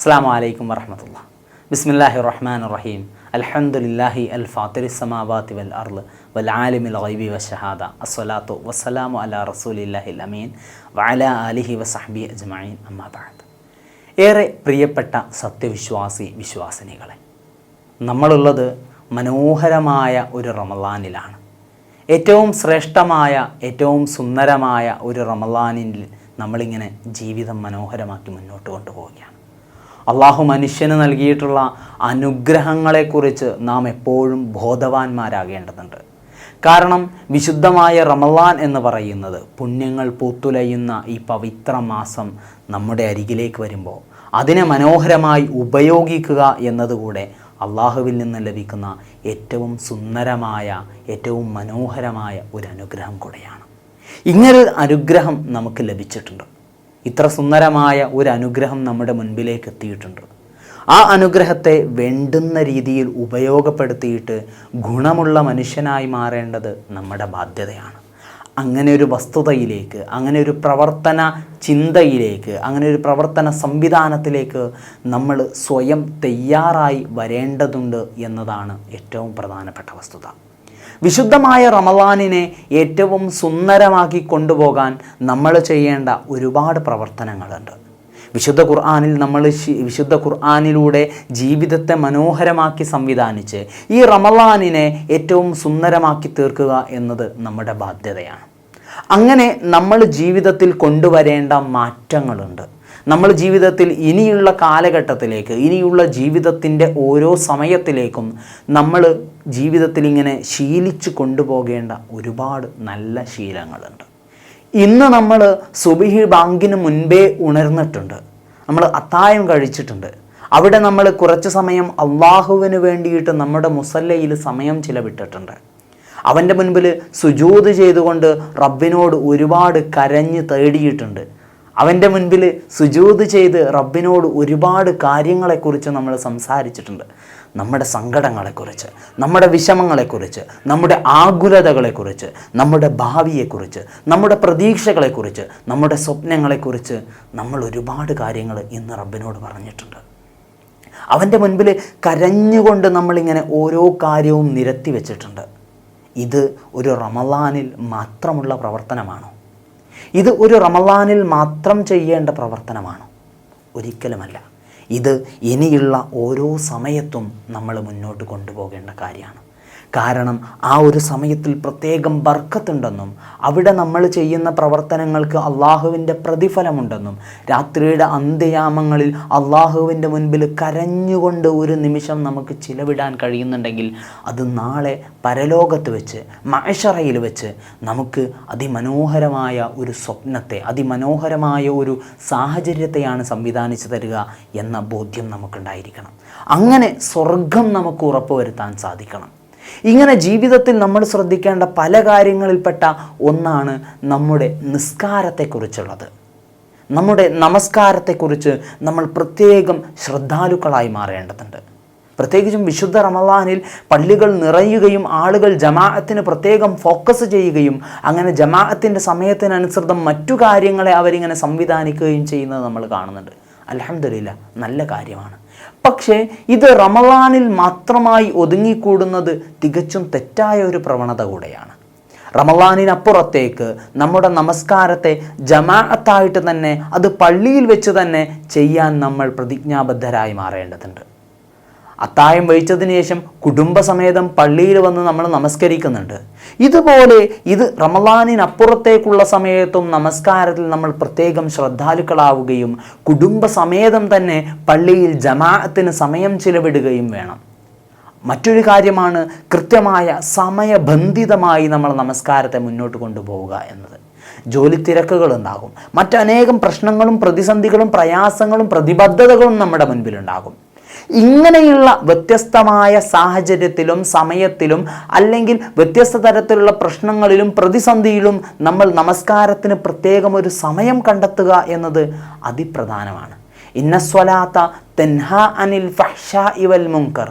അസ്സാം വലൈക്കും വറഹമത്തുള്ള. ബിസ്മില്ലാഹി റഹ്മാൻ റഹീം അൽഹംദുലില്ലാഹി അൽ ഫാത്തിരി സമാവാത്തി വൽ അർൾ വൽ ആലിമിൽ ഗൈബി വഷഹാദ അസ്സലാത്തു വസ്സലാമു അലാ റസൂലില്ലാഹിൽ അമീൻ. വഅല ആലിഹി വസഹബി അജ്മഈൻ. അമ്മാബാദ് ഏറെ പ്രിയപ്പെട്ട സത്യവിശ്വാസി വിശ്വാസിനികളെ നമ്മളുള്ളത് മനോഹരമായ ഒരു റമലാനിലാണ് ഏറ്റവും ശ്രേഷ്ഠമായ ഏറ്റവും സുന്ദരമായ ഒരു റമലാനിൽ നമ്മളിങ്ങനെ ജീവിതം മനോഹരമാക്കി മുന്നോട്ട് കൊണ്ടുപോവുകയാണ്. അള്ളാഹു മനുഷ്യന് നൽകിയിട്ടുള്ള അനുഗ്രഹങ്ങളെക്കുറിച്ച് നാം എപ്പോഴും ബോധവാന്മാരാകേണ്ടതുണ്ട്. കാരണം വിശുദ്ധമായ റമലാൻ എന്ന് പറയുന്നത് പുണ്യങ്ങൾ പൂത്തുലയുന്ന ഈ പവിത്ര മാസം നമ്മുടെ അരികിലേക്ക് വരുമ്പോൾ അതിനെ മനോഹരമായി ഉപയോഗിക്കുക എന്നതുകൂടെ അള്ളാഹുവിൽ നിന്ന് ലഭിക്കുന്ന ഏറ്റവും സുന്ദരമായ ഏറ്റവും മനോഹരമായ ഒരു അനുഗ്രഹം കൂടെയാണ്. ഇങ്ങനൊരു അനുഗ്രഹം നമുക്ക് ലഭിച്ചിട്ടുണ്ട്. ഇത്ര സുന്ദരമായ ഒരു അനുഗ്രഹം നമ്മുടെ മുൻപിലേക്ക് എത്തിയിട്ടുണ്ട് ആ അനുഗ്രഹത്തെ വേണ്ടുന്ന രീതിയിൽ ഉപയോഗപ്പെടുത്തിയിട്ട് ഗുണമുള്ള മനുഷ്യനായി മാറേണ്ടത് നമ്മുടെ ബാധ്യതയാണ്. അങ്ങനെ ഒരു വസ്തുതയിലേക്ക് അങ്ങനെ ഒരു പ്രവർത്തന ചിന്തയിലേക്ക് അങ്ങനെ ഒരു പ്രവർത്തന സംവിധാനത്തിലേക്ക് നമ്മൾ സ്വയം തയ്യാറായി വരേണ്ടതുണ്ട് എന്നതാണ് ഏറ്റവും പ്രധാനപ്പെട്ട വസ്തുത. വിശുദ്ധമായ റമലാനിനെ ഏറ്റവും സുന്ദരമാക്കി കൊണ്ടുപോകാൻ നമ്മൾ ചെയ്യേണ്ട ഒരുപാട് പ്രവർത്തനങ്ങളുണ്ട്. വിശുദ്ധ ഖുർആാനിൽ നമ്മൾ വിശുദ്ധ ഖുർആാനിലൂടെ ജീവിതത്തെ മനോഹരമാക്കി സംവിധാനിച്ച് ഈ റമലാനിനെ ഏറ്റവും സുന്ദരമാക്കി തീർക്കുക എന്നത് നമ്മുടെ ബാധ്യതയാണ്. അങ്ങനെ നമ്മൾ ജീവിതത്തിൽ കൊണ്ടുവരേണ്ട മാറ്റങ്ങളുണ്ട്. നമ്മൾ ജീവിതത്തിൽ ഇനിയുള്ള കാലഘട്ടത്തിലേക്ക് ഇനിയുള്ള ജീവിതത്തിന്റെ ഓരോ സമയത്തിലേക്കും നമ്മൾ ജീവിതത്തിൽ ഇങ്ങനെ ശീലിച്ചു കൊണ്ടുപോകേണ്ട ഒരുപാട് നല്ല ശീലങ്ങളുണ്ട്. ഇന്ന് നമ്മൾ സുബിഹി ബാങ്കിന് മുൻപേ ഉണർന്നിട്ടുണ്ട്. നമ്മൾ അത്തായം കഴിച്ചിട്ടുണ്ട്. അവിടെ നമ്മൾ കുറച്ച് സമയം അള്ളാഹുവിന് വേണ്ടിയിട്ട് നമ്മുടെ മുസല്ലയിൽ സമയം ചിലവിട്ടിട്ടുണ്ട്. അവന്റെ മുൻപിൽ സുജൂത് ചെയ്തുകൊണ്ട് റബ്ബിനോട് ഒരുപാട് കരഞ്ഞ് തേടിയിട്ടുണ്ട്. അവന്റെ മുൻപിൽ സുജൂത് ചെയ്ത് റബ്ബിനോട് ഒരുപാട് കാര്യങ്ങളെക്കുറിച്ച് നമ്മൾ സംസാരിച്ചിട്ടുണ്ട്. നമ്മുടെ സങ്കടങ്ങളെക്കുറിച്ച് നമ്മുടെ വിഷമങ്ങളെക്കുറിച്ച് നമ്മുടെ ആകുലതകളെക്കുറിച്ച് നമ്മുടെ ഭാവിയെക്കുറിച്ച് നമ്മുടെ പ്രതീക്ഷകളെക്കുറിച്ച് നമ്മുടെ സ്വപ്നങ്ങളെക്കുറിച്ച് നമ്മൾ ഒരുപാട് കാര്യങ്ങൾ ഇന്ന് റബ്ബിനോട് പറഞ്ഞിട്ടുണ്ട്. അവന്റെ മുൻപിൽ കരഞ്ഞുകൊണ്ട് നമ്മളിങ്ങനെ ഓരോ കാര്യവും നിരത്തി വെച്ചിട്ടുണ്ട്. ഇത് ഒരു റമലാനിൽ മാത്രമുള്ള പ്രവർത്തനമാണോ? ഇത് ഒരു റമലാനിൽ മാത്രം ചെയ്യേണ്ട പ്രവർത്തനമാണ്. ഒരിക്കലുമല്ല. ഇത് ഇനിയുള്ള ഓരോ സമയത്തും നമ്മൾ മുന്നോട്ട് കൊണ്ടുപോകേണ്ട കാര്യമാണ്. കാരണം ആ ഒരു സമയത്തിൽ പ്രത്യേകം ബർക്കത്തുണ്ടെന്നും അവിടെ നമ്മൾ ചെയ്യുന്ന പ്രവർത്തനങ്ങൾക്ക് അള്ളാഹുവിന്റെ പ്രതിഫലമുണ്ടെന്നും രാത്രിയുടെ അന്ത്യയാമങ്ങളിൽ അള്ളാഹുവിന്റെ മുൻപിൽ കരഞ്ഞുകൊണ്ട് ഒരു നിമിഷം നമുക്ക് ചിലവിടാൻ കഴിയുന്നുണ്ടെങ്കിൽ അത് നാളെ പരലോകത്ത് വെച്ച് മഴഷറയിൽ വെച്ച് നമുക്ക് അതിമനോഹരമായ ഒരു സ്വപ്നത്തെ അതിമനോഹരമായ ഒരു സാഹചര്യത്തെയാണ് സംവിധാനിച്ചു തരിക എന്ന ബോധ്യം നമുക്കുണ്ടായിരിക്കണം. അങ്ങനെ സ്വർഗം നമുക്ക് ഉറപ്പുവരുത്താൻ സാധിക്കണം. ഇങ്ങനെ ജീവിതത്തിൽ നമ്മൾ ശ്രദ്ധിക്കേണ്ട പല കാര്യങ്ങളിൽപ്പെട്ട ഒന്നാണ് നമ്മുടെ നിസ്കാരത്തെക്കുറിച്ചുള്ളത്. നമ്മുടെ നമസ്കാരത്തെക്കുറിച്ച് നമ്മൾ പ്രത്യേകം ശ്രദ്ധാലുക്കളായി മാറേണ്ടതുണ്ട്. പ്രത്യേകിച്ചും വിശുദ്ധ റമദാനിൽ പള്ളികൾ നിറയുകയും ആളുകൾ ജമാഅത്തിന് പ്രത്യേകം ഫോക്കസ് ചെയ്യുകയും അങ്ങനെ ജമാഅത്തിന്റെ സമയത്തിനനുസൃതം മറ്റു കാര്യങ്ങളെ അവരിങ്ങനെ സംവിധാനിക്കുകയും ചെയ്യുന്നത് നമ്മൾ കാണുന്നുണ്ട്. അലഹമില്ല നല്ല കാര്യമാണ്. പക്ഷേ ഇത് റമലാനിൽ മാത്രമായി ഒതുങ്ങിക്കൂടുന്നത് തികച്ചും തെറ്റായ ഒരു പ്രവണത കൂടെയാണ്. റമലാനിനപ്പുറത്തേക്ക് നമ്മുടെ നമസ്കാരത്തെ ജമാഅത്തായിട്ട് തന്നെ അത് പള്ളിയിൽ വെച്ച് തന്നെ ചെയ്യാൻ നമ്മൾ പ്രതിജ്ഞാബദ്ധരായി മാറേണ്ടതുണ്ട്. അത്തായം വഹിച്ചതിന് ശേഷം കുടുംബസമേതം പള്ളിയിൽ വന്ന് നമ്മൾ നമസ്കരിക്കുന്നുണ്ട്. ഇതുപോലെ ഇത് റമലാനിനപ്പുറത്തേക്കുള്ള സമയത്തും നമസ്കാരത്തിൽ നമ്മൾ പ്രത്യേകം ശ്രദ്ധാലുക്കളാവുകയും കുടുംബസമേതം തന്നെ പള്ളിയിൽ ജമാഅത്തിന് സമയം ചിലവിടുകയും വേണം. മറ്റൊരു കാര്യമാണ് കൃത്യമായ സമയബന്ധിതമായി നമ്മൾ നമസ്കാരത്തെ മുന്നോട്ട് കൊണ്ടുപോവുക എന്നത്. ജോലി തിരക്കുകൾ ഉണ്ടാകും. മറ്റനേകം പ്രശ്നങ്ങളും പ്രതിസന്ധികളും പ്രയാസങ്ങളും പ്രതിബദ്ധതകളും നമ്മുടെ മുൻപിലുണ്ടാകും. ഇങ്ങനെയുള്ള വ്യത്യസ്തമായ സാഹചര്യത്തിലും സമയത്തിലും അല്ലെങ്കിൽ വ്യത്യസ്ത തരത്തിലുള്ള പ്രശ്നങ്ങളിലും പ്രതിസന്ധിയിലും നമ്മൾ നമസ്കാരത്തിന് പ്രത്യേകം ഒരു സമയം കണ്ടെത്തുക എന്നത് അതിപ്രധാനമാണ്. ഇന്നസ്വലാത്ത തെൻഹ അനിൽ ഫഹ്ഷ ഇവൽ മുങ്കർ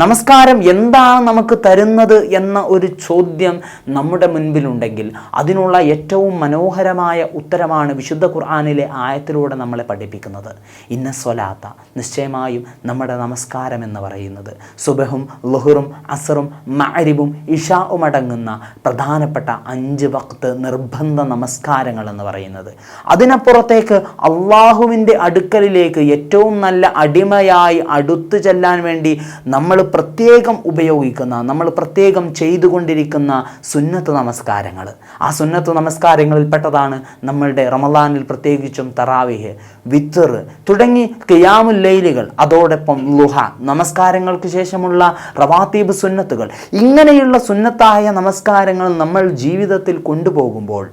നമസ്കാരം എന്താണ് നമുക്ക് തരുന്നത് എന്ന ഒരു ചോദ്യം നമ്മുടെ മുൻപിലുണ്ടെങ്കിൽ അതിനുള്ള ഏറ്റവും മനോഹരമായ ഉത്തരമാണ് വിശുദ്ധ ഖുർആാനിലെ ആയത്തിലൂടെ നമ്മളെ പഠിപ്പിക്കുന്നത്. ഇന്ന സ്വലാത്ത നിശ്ചയമായും നമ്മുടെ നമസ്കാരം എന്ന് പറയുന്നത്. സുബഹും ലുഹറും അസറും മഅരിബും ഇഷാവും അടങ്ങുന്ന പ്രധാനപ്പെട്ട അഞ്ച് വക്ത് നിർബന്ധ നമസ്കാരങ്ങൾ എന്ന് പറയുന്നത്. അതിനപ്പുറത്തേക്ക് അള്ളാഹുവിന്റെ അടുക്കലിലേക്ക് ഏറ്റവും നല്ല അടിമയായി അടുത്തു ചെല്ലാൻ വേണ്ടി നമ്മൾ പ്രത്യേകം ഉപയോഗിക്കുന്ന നമ്മൾ പ്രത്യേകം ചെയ്തുകൊണ്ടിരിക്കുന്ന സുന്നത്ത് നമസ്കാരങ്ങൾ. ആ സുന്നത്ത് നമസ്കാരങ്ങളിൽപ്പെട്ടതാണ് നമ്മളുടെ റമദാനിൽ പ്രത്യേകിച്ചും തറാവിഹ് വിത്തർ തുടങ്ങി കിയാമുൽ ലൈലുകൾ അതോടൊപ്പം ലുഹ നമസ്കാരങ്ങൾക്ക് ശേഷമുള്ള റവാത്തീബ് സുന്നത്തുകൾ. ഇങ്ങനെയുള്ള സുന്നത്തായ നമസ്കാരങ്ങൾ നമ്മൾ ജീവിതത്തിൽ കൊണ്ടുപോകുമ്പോൾ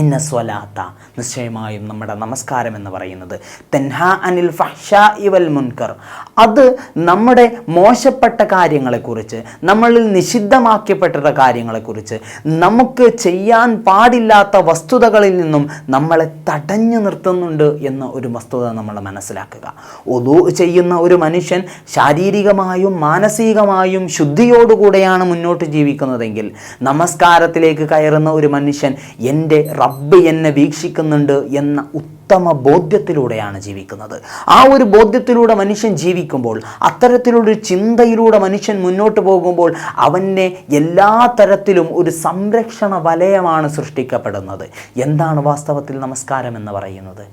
ഇന്ന സ്വലാത്ത നിശ്ചയമായും നമ്മുടെ നമസ്കാരം എന്ന് പറയുന്നത്. തെൻഹ അനിൽ ഫഹ്ഷ ഇവൽ മുൻകർ. അത് നമ്മുടെ മോശപ്പെട്ട കാര്യങ്ങളെക്കുറിച്ച് നമ്മളിൽ നിഷിദ്ധമാക്കപ്പെട്ട കാര്യങ്ങളെക്കുറിച്ച് നമുക്ക് ചെയ്യാൻ പാടില്ലാത്ത വസ്തുതകളിൽ നിന്നും നമ്മളെ തടഞ്ഞു നിർത്തുന്നുണ്ട് എന്ന ഒരു വസ്തുത നമ്മൾ മനസ്സിലാക്കുക. ഒതു ചെയ്യുന്ന ഒരു മനുഷ്യൻ ശാരീരികമായും മാനസികമായും ശുദ്ധിയോടുകൂടെയാണ് മുന്നോട്ട് ജീവിക്കുന്നതെങ്കിൽ നമസ്കാരത്തിലേക്ക് കയറുന്ന ഒരു മനുഷ്യൻ എന്റെ റബ്ബ് എന്നെ വീക്ഷിക്കുന്നുണ്ട് എന്ന ഉത്തമ ബോധ്യത്തിലൂടെയാണ് ജീവിക്കുന്നത്. ആ ഒരു ബോധ്യത്തിലൂടെ മനുഷ്യൻ ജീവിക്കുമ്പോൾ അത്തരത്തിലൊരു ചിന്തയിലൂടെ മനുഷ്യൻ മുന്നോട്ട് പോകുമ്പോൾ അവനെ എല്ലാ തരത്തിലും ഒരു സംരക്ഷണ വലയമാണ് സൃഷ്ടിക്കപ്പെടുന്നത്. എന്താണ് വാസ്തവത്തിൽ നമസ്കാരം എന്ന് പറയുന്നത്?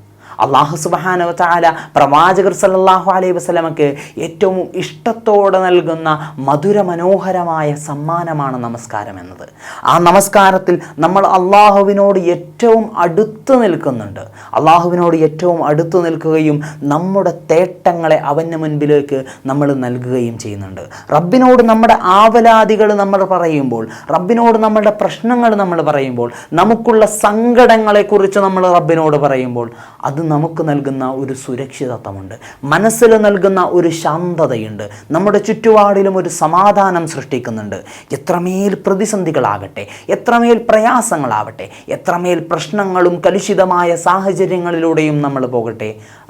അള്ളാഹു സുബാനവ താല പ്രവാചകർ സല്ലല്ലാഹു അലൈഹി വസ്ലമക്ക് ഏറ്റവും ഇഷ്ടത്തോടെ നൽകുന്ന മധുര മനോഹരമായ സമ്മാനമാണ് നമസ്കാരം എന്നത്. ആ നമസ്കാരത്തിൽ നമ്മൾ അള്ളാഹുവിനോട് ഏറ്റവും അടുത്ത് നിൽക്കുന്നുണ്ട്. അള്ളാഹുവിനോട് ഏറ്റവും അടുത്ത് നിൽക്കുകയും നമ്മുടെ തേട്ടങ്ങളെ അവന്റെ മുൻപിലേക്ക് നമ്മൾ നൽകുകയും ചെയ്യുന്നുണ്ട്. റബ്ബിനോട് നമ്മുടെ ആവലാതികൾ നമ്മൾ പറയുമ്പോൾ റബ്ബിനോട് നമ്മുടെ പ്രശ്നങ്ങൾ നമ്മൾ പറയുമ്പോൾ നമുക്കുള്ള സങ്കടങ്ങളെക്കുറിച്ച് നമ്മൾ റബ്ബിനോട് പറയുമ്പോൾ അത് നമുക്ക് നൽകുന്ന ഒരു സുരക്ഷിതത്വമുണ്ട്. മനസ്സിൽ നൽകുന്ന ഒരു ശാന്തതയുണ്ട്. നമ്മുടെ ചുറ്റുപാടിലും ഒരു സമാധാനം സൃഷ്ടിക്കുന്നുണ്ട്. എത്രമേൽ പ്രതിസന്ധികളാകട്ടെ എത്രമേൽ പ്രയാസങ്ങളാവട്ടെ എത്രമേൽ പ്രശ്നങ്ങളും കലുഷിതമായ സാഹചര്യങ്ങളിലൂടെയും നമ്മൾ പോകട്ടെ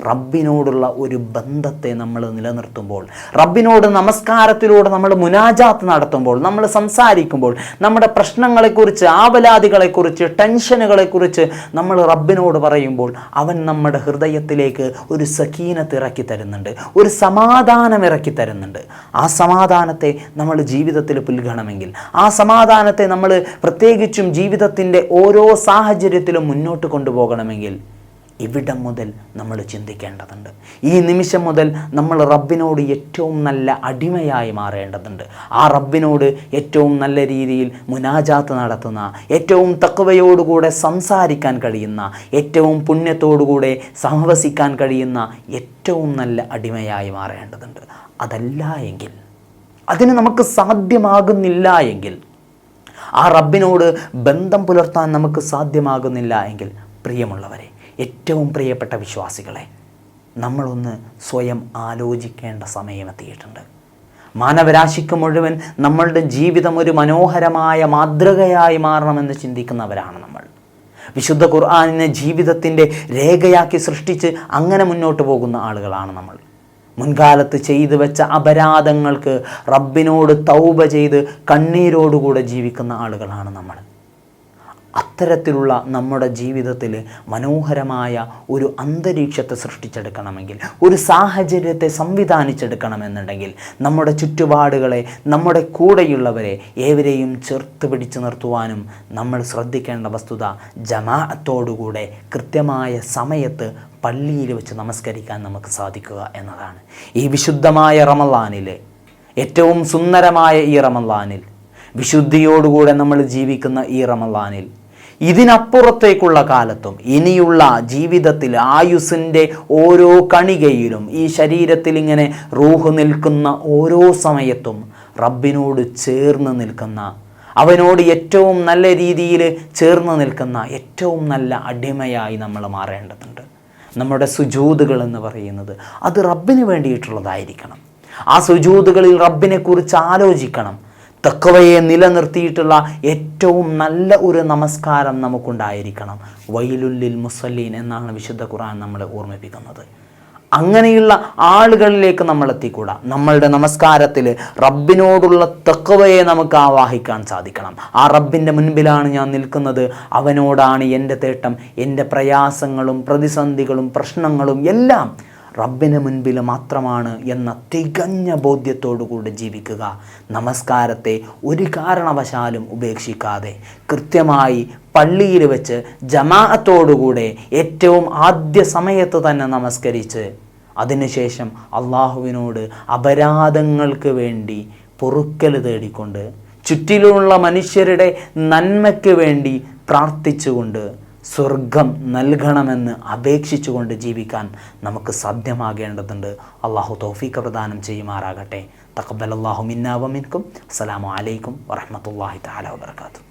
റബ്ബിനോടുള്ള ഒരു ബന്ധത്തെ നമ്മൾ നിലനിർത്തുമ്പോൾ റബ്ബിനോട് നമസ്കാരത്തിലൂടെ നമ്മൾ മുനാജാത്ത് നടത്തുമ്പോൾ നമ്മൾ സംസാരിക്കുമ്പോൾ നമ്മുടെ പ്രശ്നങ്ങളെക്കുറിച്ച് ആവലാതികളെക്കുറിച്ച് ടെൻഷനുകളെക്കുറിച്ച് നമ്മൾ റബ്ബിനോട് പറയുമ്പോൾ അവൻ നമ്മുടെ ഹൃദയത്തിലേക്ക് ഒരു സഖീനത്ത് ഇറക്കി തരുന്നുണ്ട് ഒരു സമാധാനം ഇറക്കി തരുന്നുണ്ട്. ആ സമാധാനത്തെ നമ്മൾ ജീവിതത്തിൽ പുൽകണമെങ്കിൽ ആ സമാധാനത്തെ നമ്മൾ പ്രത്യേകിച്ചും ജീവിതത്തിന്റെ ഓരോ സാഹചര്യത്തിലും മുന്നോട്ട് കൊണ്ടുപോകണമെങ്കിൽ ഇവിടം മുതൽ നമ്മൾ ചിന്തിക്കേണ്ടതുണ്ട്. ഈ നിമിഷം മുതൽ നമ്മൾ റബ്ബിനോട് ഏറ്റവും നല്ല അടിമയായി മാറേണ്ടതുണ്ട്. ആ റബ്ബിനോട് ഏറ്റവും നല്ല രീതിയിൽ മുനാജാത്ത് നടത്തുന്ന ഏറ്റവും തക്കവയോടുകൂടെ സംസാരിക്കാൻ കഴിയുന്ന ഏറ്റവും പുണ്യത്തോടുകൂടെ സഹവസിക്കാൻ കഴിയുന്ന ഏറ്റവും നല്ല അടിമയായി മാറേണ്ടതുണ്ട്. അതല്ല എങ്കിൽ അതിന് നമുക്ക് സാധ്യമാകുന്നില്ല എങ്കിൽ ആ റബ്ബിനോട് ബന്ധം പുലർത്താൻ നമുക്ക് സാധ്യമാകുന്നില്ല എങ്കിൽ പ്രിയമുള്ളവരെ ഏറ്റവും പ്രിയപ്പെട്ട വിശ്വാസികളെ നമ്മളൊന്ന് സ്വയം ആലോചിക്കേണ്ട സമയമെത്തിയിട്ടുണ്ട് മാനവരാശിക്ക് മുഴുവൻ നമ്മളുടെ ജീവിതം ഒരു മനോഹരമായ മാതൃകയായി മാറണമെന്ന് ചിന്തിക്കുന്നവരാണ് നമ്മൾ. വിശുദ്ധ ഖുർആാനിനെ ജീവിതത്തിന്റെ രേഖയാക്കി സൃഷ്ടിച്ച് അങ്ങനെ മുന്നോട്ട് പോകുന്ന ആളുകളാണ് നമ്മൾ. മുൻകാലത്ത് ചെയ്തു വെച്ച അപരാധങ്ങൾക്ക് റബ്ബിനോട് തൗബ ചെയ്ത് കണ്ണീരോടുകൂടെ ജീവിക്കുന്ന ആളുകളാണ് നമ്മൾ. അത്തരത്തിലുള്ള നമ്മുടെ ജീവിതത്തിൽ മനോഹരമായ ഒരു അന്തരീക്ഷത്തെ സൃഷ്ടിച്ചെടുക്കണമെങ്കിൽ ഒരു സാഹചര്യത്തെ സംവിധാനിച്ചെടുക്കണമെന്നുണ്ടെങ്കിൽ നമ്മുടെ ചുറ്റുപാടുകളെ നമ്മുടെ കൂടെയുള്ളവരെ ഏവരെയും ചേർത്ത് പിടിച്ചു നിർത്തുവാനും നമ്മൾ ശ്രദ്ധിക്കേണ്ട വസ്തുത ജമാഅത്തോടുകൂടെ കൃത്യമായ സമയത്ത് പള്ളിയിൽ വെച്ച് നമസ്കരിക്കാൻ നമുക്ക് സാധിക്കുക എന്നതാണ്. ഈ വിശുദ്ധമായ റമലാനിൽ ഏറ്റവും സുന്ദരമായ ഈ റമലാനിൽ വിശുദ്ധിയോടുകൂടെ നമ്മൾ ജീവിക്കുന്ന ഈ റമലാനിൽ ഇതിനപ്പുറത്തേക്കുള്ള കാലത്തും ഇനിയുള്ള ജീവിതത്തിൽ ആയുസിന്റെ ഓരോ കണികയിലും ഈ ശരീരത്തിൽ ഇങ്ങനെ റൂഹ് നിൽക്കുന്ന ഓരോ സമയത്തും റബ്ബിനോട് ചേർന്ന് നിൽക്കുന്ന അവനോട് ഏറ്റവും നല്ല രീതിയിൽ ചേർന്ന് നിൽക്കുന്ന ഏറ്റവും നല്ല അടിമയായി നമ്മൾ മാറേണ്ടതുണ്ട്. നമ്മുടെ സുജൂതുകൾ എന്ന് പറയുന്നത് അത് റബ്ബിന് വേണ്ടിയിട്ടുള്ളതായിരിക്കണം. ആ സുജൂതുകളിൽ റബ്ബിനെക്കുറിച്ച് ആലോചിക്കണം. തക്കവയെ നിലനിർത്തിയിട്ടുള്ള ഏറ്റവും നല്ല ഒരു നമസ്കാരം നമുക്കുണ്ടായിരിക്കണം. വൈലുല്ലിൽ മുസല്ലീൻ എന്നാണ് വിശുദ്ധ ഖുർആൻ നമ്മളെ ഓർമ്മിപ്പിക്കുന്നത്. അങ്ങനെയുള്ള ആളുകളിലേക്ക് നമ്മൾ എത്തിക്കൂടാ. നമ്മളുടെ നമസ്കാരത്തിൽ റബ്ബിനോടുള്ള തക്കവയെ നമുക്ക് ആവാഹിക്കാൻ സാധിക്കണം. ആ റബ്ബിന്റെ മുൻപിലാണ് ഞാൻ നിൽക്കുന്നത്. അവനോടാണ് എന്റെ തേട്ടം. എന്റെ പ്രയാസങ്ങളും പ്രതിസന്ധികളും പ്രശ്നങ്ങളും എല്ലാം റബ്ബിന് മുൻപിൽ മാത്രമാണ് എന്ന തികഞ്ഞ ബോധ്യത്തോടുകൂടി ജീവിക്കുക. നമസ്കാരത്തെ ഒരു കാരണവശാലും ഉപേക്ഷിക്കാതെ കൃത്യമായി പള്ളിയിൽ വെച്ച് ജമാഅത്തോടുകൂടെ ഏറ്റവും ആദ്യ സമയത്ത് തന്നെ നമസ്കരിച്ച് അതിനുശേഷം അള്ളാഹുവിനോട് അപരാധങ്ങൾക്ക് വേണ്ടി പൊറുക്കൽ തേടിക്കൊണ്ട് ചുറ്റിലുമുള്ള മനുഷ്യരുടെ നന്മയ്ക്ക് വേണ്ടി പ്രാർത്ഥിച്ചുകൊണ്ട് സ്വർഗം നൽകണമെന്ന് അപേക്ഷിച്ചുകൊണ്ട് ജീവിക്കാൻ നമുക്ക് സാധ്യമാകേണ്ടതുണ്ട്. അള്ളാഹു തൗഫീഖ് പ്രദാനം ചെയ്യുമാറാകട്ടെ. തക്കബൽ അള്ളാഹു മിന്നാവമിൻക്കും അസ്സലാമു അലൈക്കും വറഹമത്തല്ലാഹി താല വബറകാതുഹു.